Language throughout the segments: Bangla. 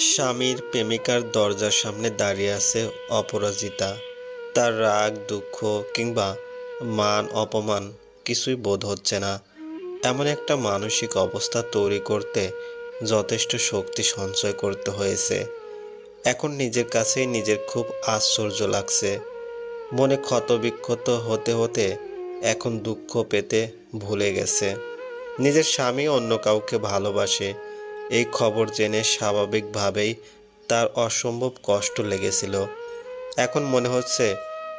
স্বামীর প্রেমিকার দরজার সামনে দাঁড়িয়ে আছে অপরাজিতা। তার রাগ, দুঃখ কিংবা মান অপমান কিছুই বোধ হচ্ছে না। এমন একটা মানসিক অবস্থা তৈরি করতে যথেষ্ট শক্তি সঞ্চয় করতে হয়েছে। এখন নিজের কাছেই নিজের খুব আশ্চর্য লাগছে। মনে ক্ষতবিক্ষত হতে হতে এখন দুঃখ পেতে ভুলে গেছে। নিজের স্বামী অন্য কাউকে ভালোবাসে এই খবর জেনে স্বাভাবিকভাবেই তার অসম্ভব কষ্ট লেগেছিল। এখন মনে হচ্ছে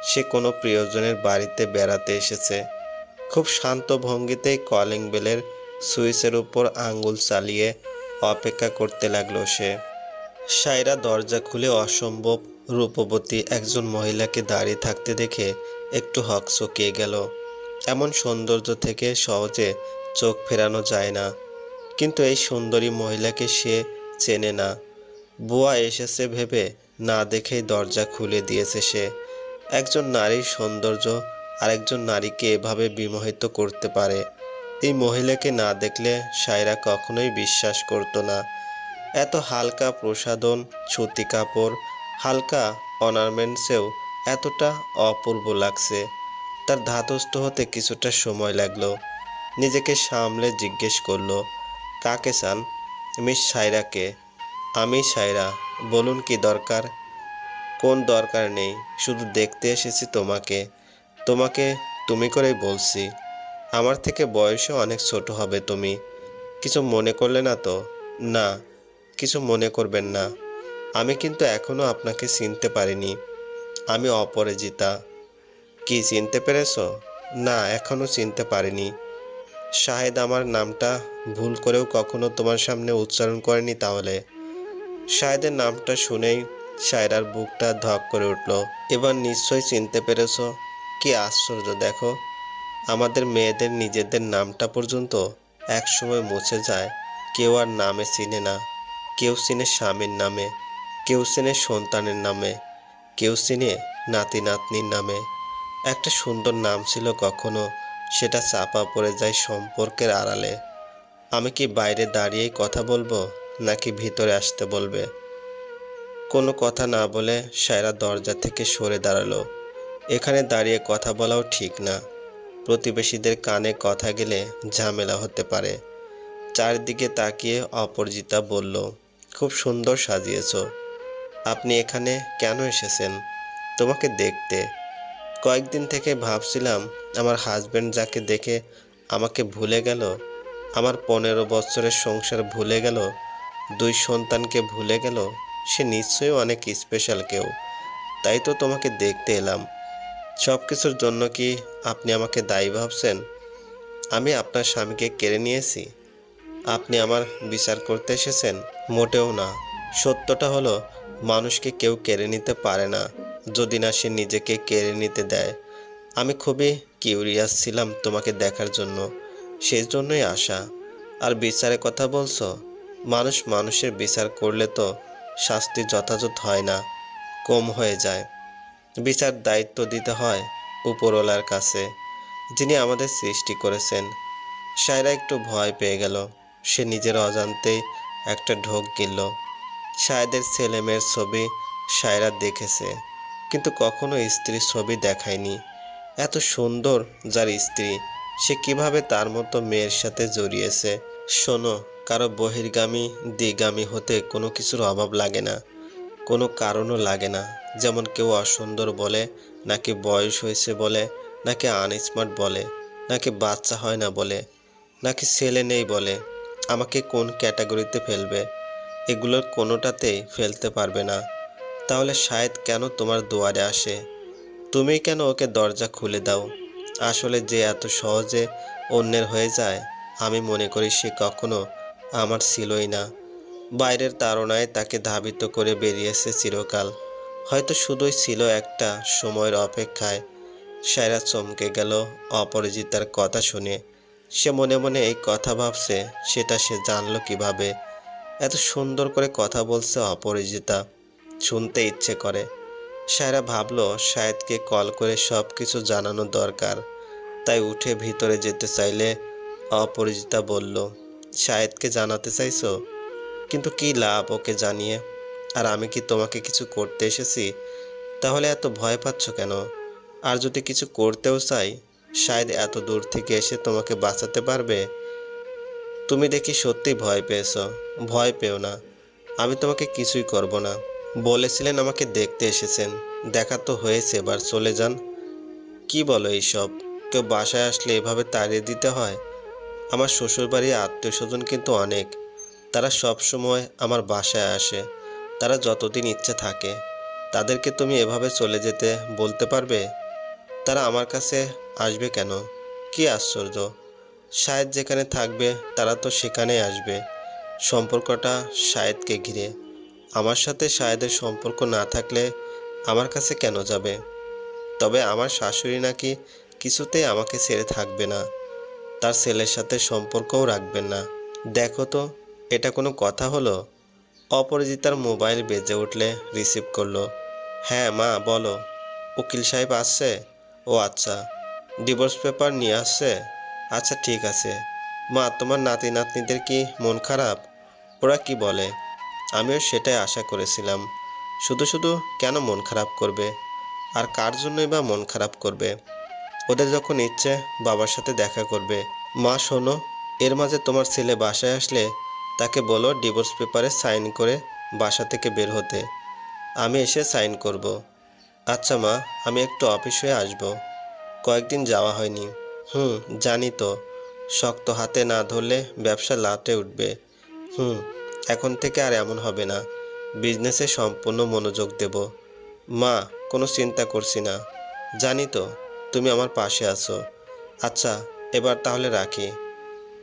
সে কোনো প্রিয়জনের বাড়িতে বেড়াতে এসেছে। খুব শান্ত ভঙ্গিতেই কলিং বেলের সুইচের উপর আঙ্গুল চালিয়ে অপেক্ষা করতে লাগল সে। সায়রা দরজা খুলে অসম্ভব রূপবতী একজন মহিলাকে দাঁড়িয়ে থাকতে দেখে একটু হকচকিয়ে গেল। এমন সৌন্দর্য থেকে সহজে চোখ ফেরানো যায় না। কিন্তু এই সুন্দরী মহিলাকে সে চেনে না। বুয়া এসেছে ভেবে না দেখেই দরজা খুলে দিয়েছে সে। একজন নারীর সৌন্দর্য আরেকজন নারীকে এভাবে বিমোহিত করতে পারে। এই মহিলাকে না দেখলে সায়রা কখনোই বিশ্বাস করতো না। এত হালকা প্রসাধন, সুতি কাপড়, হালকা অর্নামেন্টসেও এতটা অপূর্ব লাগছে। তার ধাতস্থ হতে কিছুটা সময় লাগল। নিজেকে সামলে জিজ্ঞেস করল কাকে চান? মিস সায়রাকে। আমি সায়রা, বলুন কি দরকার? কোন দরকার নেই, শুধু দেখতে এসেছি তোমাকে। তোমাকে তুমি করেই বলছি। আমার থেকে বয়সে অনেক ছোট হবে তুমি। কিছু মনে করলে না তো? না, কিছু মনে করবেন না। আমি কিন্তু এখনও আপনাকে চিনতে পারিনি। আমি অপরাজিতা। কি চিনতে পেরেছ? না এখনও চিনতে পারিনি। শাহেদ আমার নামটা ভুল করেও কখনো তোমার সামনে উচ্চারণ করেনি তাহলে। শাহেদের নামটা শুনেই শায়রার বুকটা ধক করে উঠল। এবার নিশ্চয়ই চিনতে পেরেছ, কি আশ্চর্য দেখো, আমাদের মেয়েদের নিজেদের নামটা পর্যন্ত একসময় মুছে যায়। কেউ আর নামে চিনে না। কেউ চিনে স্বামীর নামে, কেউ চিনে সন্তানের নামে, কেউ চিনে নাতি নাতনির নামে। একটা সুন্দর নাম ছিল কখনো সেটা চাপা পড়ে যায় সম্পর্কের আড়ালে। আমি কি বাইরে দাঁড়িয়েই কথা বলব, নাকি ভিতরে আসতে বলবে? কোনো কথা না বলে সায়রা দরজা থেকে সরে দাঁড়াল। এখানে দাঁড়িয়ে কথা বলাও ঠিক না। প্রতিবেশীদের কানে কথা গেলে ঝামেলা হতে পারে। চারদিকে তাকিয়ে অপরাজিতা বলল, খুব সুন্দর সাজিয়েছ। আপনি এখানে কেন এসেছেন? তোমাকে দেখতে। কয়েকদিন থেকে ভাবছিলাম, আমার হাজবেন্ড যাকে দেখে আমাকে ভুলে গেল, আমার পনেরো বছরের সংসার ভুলে গেল, দুই সন্তানকে ভুলে গেল, সে নিশ্চয়ই অনেক স্পেশাল কেউ। তাই তো তোমাকে দেখতে এলাম। সব কিছুর জন্য কি আপনি আমাকে দায়ী ভাবছেন? আমি আপনার স্বামীকে কেড়ে নিয়েছি। আপনি আমার বিচার করতে এসেছেন? মোটেও না। সত্যটা হলো, মানুষকে কেউ কেড়ে নিতে পারে না। যদি না সে নিজেকে কেড়ে নিতে দেয়। আমি খুবই কিউরিয়াস ছিলাম তোমাকে দেখার জন্য। সেই জন্যই আসা। আর বিচারের কথা বলছো? মানুষ মানুষের বিচার করলে তো শাস্তি যথাযথ হয় না, কম হয়ে যায়। বিচার দায়িত্ব দিতে হয় উপরওয়ালার কাছে, যিনি আমাদের সৃষ্টি করেছেন। সায়রা একটু ভয় পেয়ে গেল। সে নিজের অজান্তেই একটা ঢোক গিলল। সায়দের ছেলেমেয়ের ছবি সায়রা দেখেছে। কিন্তু কখনো স্ত্রীর ছবি দেখায়নি। এত সুন্দর যার স্ত্রী, সে কীভাবে তার মতো মেয়ের সাথে জড়িয়েছে? শোনো, কারও বহির্গামী দিগামী হতে কোনো কিছুর অভাব লাগে না। কোনো কারণও লাগে না। যেমন কেউ অসুন্দর বলে, নাকি বয়স হয়েছে বলে, নাকি আনস্মার্ট বলে, নাকি বাচ্চা হয় না বলে, নাকি ছেলে নেই বলে, আমাকে কোন ক্যাটাগরিতে ফেলবে? এগুলোর কোনোটাতেই ফেলতে পারবে না। তাহলে শায়দ কেন তোমার দুয়ারে আসে? তুমি কেন ওকে দরজা খুলে দাও? আসলে যে এত সহজে অন্যের হয়ে যায়, আমি মনে করি সে কখনো আমার ছিলই না। বাইরের তাড়নায় তাকে ধাবিত করে বেরিয়েছে চিরকাল। হয়তো শুধুই ছিল একটা সময়ের অপেক্ষায়। সায়রা চমকে গেল অপরাজিতার কথা শুনে। সে মনে মনে এই কথা ভাবছে, সেটা সে জানলো কীভাবে। এত সুন্দর করে কথা বলছে অপরাজিতা। শুনতে ইচ্ছে করে। সায়রা ভাবল, শায়দকে কল করে সব কিছু জানানো দরকার। তাই উঠে ভিতরে যেতে চাইলে অপরাজিতা বলল, শায়দকে জানাতে চাইছো? কিন্তু কি লাভ ওকে জানিয়ে? আর আমি কি তোমাকে কিছু করতে এসেছি? তাহলে এত ভয় পাচ্ছ কেন? আর যদি কিছু করতেও চাই, শায়দ এত দূর থেকে এসে তোমাকে বাঁচাতে পারবে? তুমি দেখি সত্যি ভয় পেয়েছ। ভয় পেও না। আমি তোমাকে কিছুই করব না। বলেছিলেন আমাকে দেখতে এসেছেন। দেখা তো হয়েছে, এবার চলে যান। কি বলো এইসব? কেউ বাসায় আসলে এভাবে তাড়িয়ে দিতে হয়? আমার শ্বশুরবাড়ির আত্মীয় স্বজন কিন্তু অনেক। তারা সব সময় আমার বাসায় আসে। তারা যতদিন ইচ্ছে থাকে। তাদেরকে তুমি এভাবে চলে যেতে বলতে পারবে? তারা আমার কাছে আসবে কেন? কি আশ্চর্য! শায়দ যেখানে থাকবে, তারা তো সেখানেই আসবে। সম্পর্কটা শায়দকে ঘিরে। আমার সাথে শায়দের সম্পর্ক না থাকলে আমার কাছে কেন যাবে? তবে আমার শাশুড়ি নাকি কিছুতেই আমাকে ছেড়ে থাকবে না। তার ছেলের সাথে সম্পর্কও রাখবেন না। দেখো তো, এটা কোনো কথা হলো? অপরাজিতার মোবাইল বেজে উঠলে রিসিভ করল। হ্যাঁ মা, বলো। উকিল সাহেব আসছে? ও আচ্ছা। ডিভোর্স পেপার নিয়ে আসছে? আচ্ছা ঠিক আছে। মা, তোমার নাতি নাতনিদের কি মন খারাপ? ওরা কি বলে? আমিও সেটাই আশা করেছিলাম। শুধু শুধু কেন মন খারাপ করবে? আর কার জন্যই বা মন খারাপ করবে? ওদের যখন ইচ্ছে, বাবার সাথে দেখা করবে। মা, শোনো, এর মাঝে তোমার ছেলে বাসায় আসলে তাকে বলো ডিভোর্স পেপারে সাইন করে বাসা থেকে বের হতে। আমি এসে সাইন করব। আচ্ছা মা, আমি একটু অফিস হয়ে আসব। কয়েকদিন যাওয়া হয়নি। হুম, জানি তো। শক্ত হাতে না ধরলে ব্যবসা লাটে উঠবে। হুম এখন থেকে আর এমন হবে না। বিজনেসে সম্পূর্ণ মনোযোগ দেব। মা, কোনো চিন্তা করছি না। জানি তো, তুমি আমার পাশে আছো। আচ্ছা এবার তাহলে রাখি।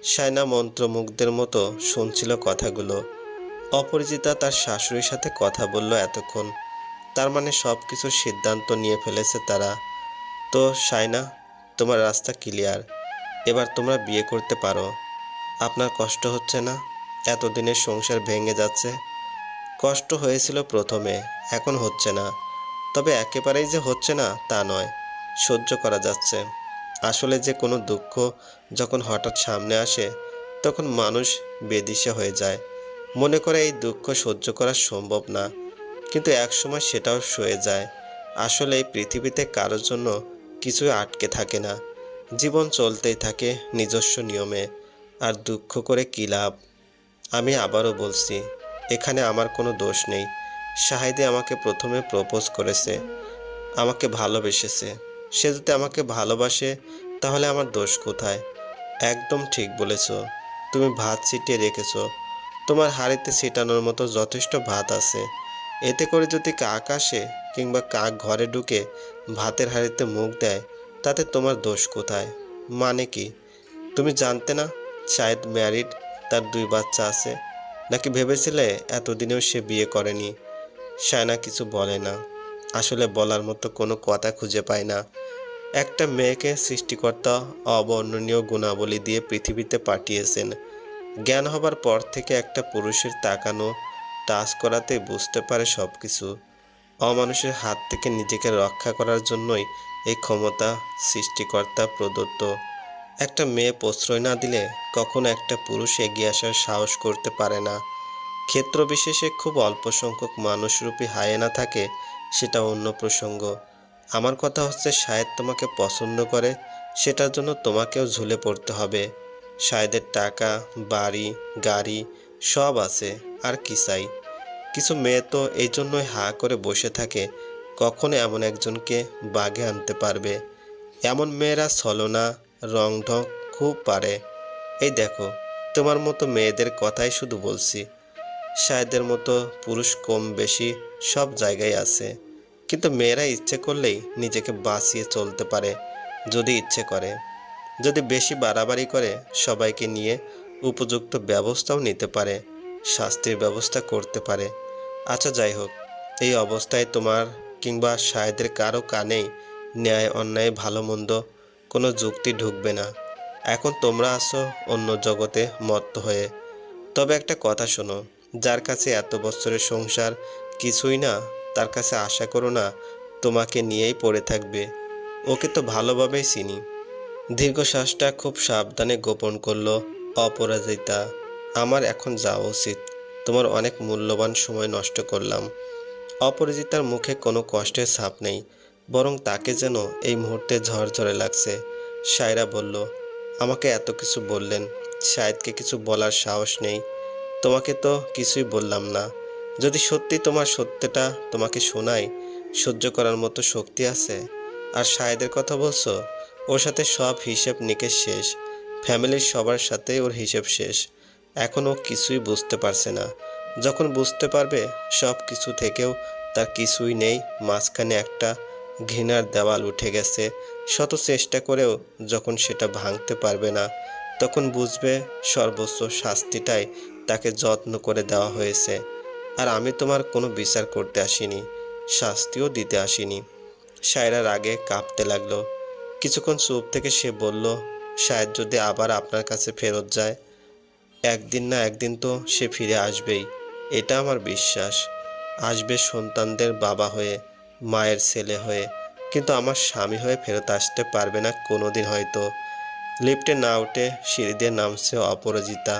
সায়না মন্ত্রমুগ্ধের মতো শুনছিল কথাগুলো। অপরিচিতা তার শাশুড়ির সাথে কথা বলল এতক্ষণ। তার মানে সব কিছুর সিদ্ধান্ত নিয়ে ফেলেছে তারা। তো সায়না তোমার রাস্তা ক্লিয়ার এবার তোমরা বিয়ে করতে পারো। আপনার কষ্ট হচ্ছে না? এতদিনের সংসার ভেঙে যাচ্ছে। কষ্ট হয়েছিল প্রথমে, এখন হচ্ছে না। তবে একেবারেই যে হচ্ছে না, তা নয়। সহ্য করা যাচ্ছে। আসলে যে কোনো দুঃখ যখন হঠাৎ সামনে আসে, তখন মানুষ বেদিশা হয়ে যায়। মনে করে এই দুঃখ সহ্য করা সম্ভব না, কিন্তু একসময় সেটাও সয়ে যায়। আসলে এই পৃথিবীতে কারোর জন্য কিছুই আটকে থাকে না। জীবন চলতেই থাকে নিজস্ব নিয়মে, আর দুঃখ করে কী লাভ? আমি আবারও বলছি, এখানে আমার কোনো দোষ নেই। শাহিদে আমাকে প্রথমে প্রপোজ করেছে, আমাকে ভালোবেসেছে। সে যদি আমাকে ভালোবাসে, তাহলে আমার দোষ কোথায়? একদম ঠিক বলেছ, তুমি ভাত ছিটিয়ে রেখেছ। তোমার হাড়িতে ছিটানোর মতো যথেষ্ট ভাত আছে। এতে করে যদি কাক আসে কিংবা কাক ঘরে ঢুকে ভাতের হাড়িতে মুখ দেয়, তাতে তোমার দোষ কোথায়? মানে কি? তুমি জানতে না শায়দ ম্যারিড তার দুই বাচ্চা আছে। নাকি ভেবেছিলে এতদিনেও সে বিয়ে করেনি? শায়না কিছু বলে না। আসলে বলার মতো কোনো কথা খুঁজে পায় না। একটা মেয়েকে সৃষ্টিকর্তা অবর্ণনীয় গুণাবলী দিয়ে পৃথিবীতে পাঠিয়েছেন। জ্ঞান হবার পর থেকে একটা পুরুষের তাকানো, টাচ করাতে বুঝতে পারে সব কিছু অমানুষের হাত থেকে নিজেকে রক্ষা করার জন্যই এই ক্ষমতা সৃষ্টিকর্তা প্রদত্ত। একটা মেয়ে প্রশ্রয় না দিলে কখনো একটা পুরুষ এগিয়ে আসার সাহস করতে পারে না। ক্ষেত্র বিশেষে খুব অল্প সংখ্যক মানুষরূপী হায়েনা থাকে, সেটা অন্য প্রসঙ্গ। আমার কথা হচ্ছে, শায়দ তোমাকে পছন্দ করে, সেটার জন্য তোমাকেও ঝুলে পড়তে হবে। শায়দের টাকা, বাড়ি, গাড়ি, সব আছে, আর কি চাই? কিছু মেয়ে তো এই জন্যই হা করে বসে থাকে, কখনো এমন একজনকে বাগে আনতে পারবে। এমন মেয়েরা ছলনা রং ঢং খুব পারে। এই দেখো, তোমার মতো মেয়েদের কথাই শুধু বলছি। শায়দের মতো পুরুষ কম বেশি সব জায়গায় আছে। কিন্তু মেয়েরা ইচ্ছে করলেই নিজেকে বাঁচিয়ে চলতে পারে, যদি ইচ্ছে করে। যদি বেশি বাড়াবাড়ি করে, সবাইকে নিয়ে উপযুক্ত ব্যবস্থাও নিতে পারে, শাস্তির ব্যবস্থা করতে পারে। আচ্ছা যাই হোক, এই অবস্থায় তোমার কিংবা শায়দের কারও কানেই ন্যায় অন্যায় ভালো মন্দ কোনো যুক্তি ঢুকবে না। এখন তোমরা আসো অন্য জগতে মত্ত হয়ে। তবে একটা কথা শোনো, যার কাছে এত বছরের সংসার কিছুই না, তার কাছে আশা করো না, তোমাকে নিয়েই পড়ে থাকবে। ওকে তো ভালোভাবেই চিনি। দীর্ঘশ্বাসটা খুব সাবধানে গোপন করল অপরাজিতা। আমার এখন যাওয়া উচিত। তোমার অনেক মূল্যবান সময় নষ্ট করলাম। অপরাজিতার মুখে কোনো কষ্টের ছাপ নেই। বরং তাকে যেন এই মুহূর্তে ঝরঝরে লাগছে। সায়রা বলল, আমাকে এত কিছু বললেন। শায়দকে কিছু বলার সাহস নেই। তোমাকে তো কিছুই বললাম না। যদি সত্যি তোমার সত্যটা তোমাকে শোনাই সহ্য করার মতো শক্তি আছে? আর শাহেদের কথা বলছো? ওর সাথে সব হিসেব নিকেশ শেষ। ফ্যামিলির সবার সাথে ওর হিসেব শেষ। এখনও কিছুই বুঝতে পারছে না। যখন বুঝতে পারবে সব কিছু থেকেও তার কিছুই নেই। মাঝখানে একটা ঘৃণার দেওয়াল উঠে গেছে। শত চেষ্টা করেও যখন সেটা ভাঙতে পারবে না, তখন বুঝবে সর্বোচ্চ শাস্তিটাই তাকে যত্ন করে দেওয়া হয়েছে। আর আমি তোমার কোনো বিচার করতে আসিনি, শাস্তিও দিতে আসিনি। সায়রার আগে কাঁপতে লাগল। কিছুক্ষণ চুপ থেকে সে বলল শায়দ যদি আবার আপনার কাছে ফেরত যায়, একদিন না একদিন তো সে ফিরে আসবেই। এটা আমার বিশ্বাস। আসবে সন্তানদের বাবা হয়ে। মায়ের ছেলে হয়ে। কিন্তু আমার স্বামী হয়ে ফেরত আসতে পারবে না কোনোদিন হয়তো। লিফটে না উঠে সিঁড়ি দিয়ে নামছে অপরাজিতা।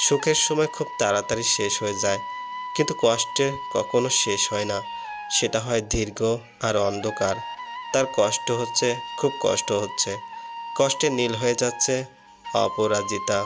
সুখের সময় খুব তাড়াতাড়ি শেষ হয়ে যায়, কিন্তু কষ্টের কখনো শেষ হয় না। সেটা হয় দীর্ঘ আর অন্ধকার। তার কষ্ট হচ্ছে, খুব কষ্ট হচ্ছে। কষ্টে নীল হয়ে যাচ্ছে অপরাজিতা।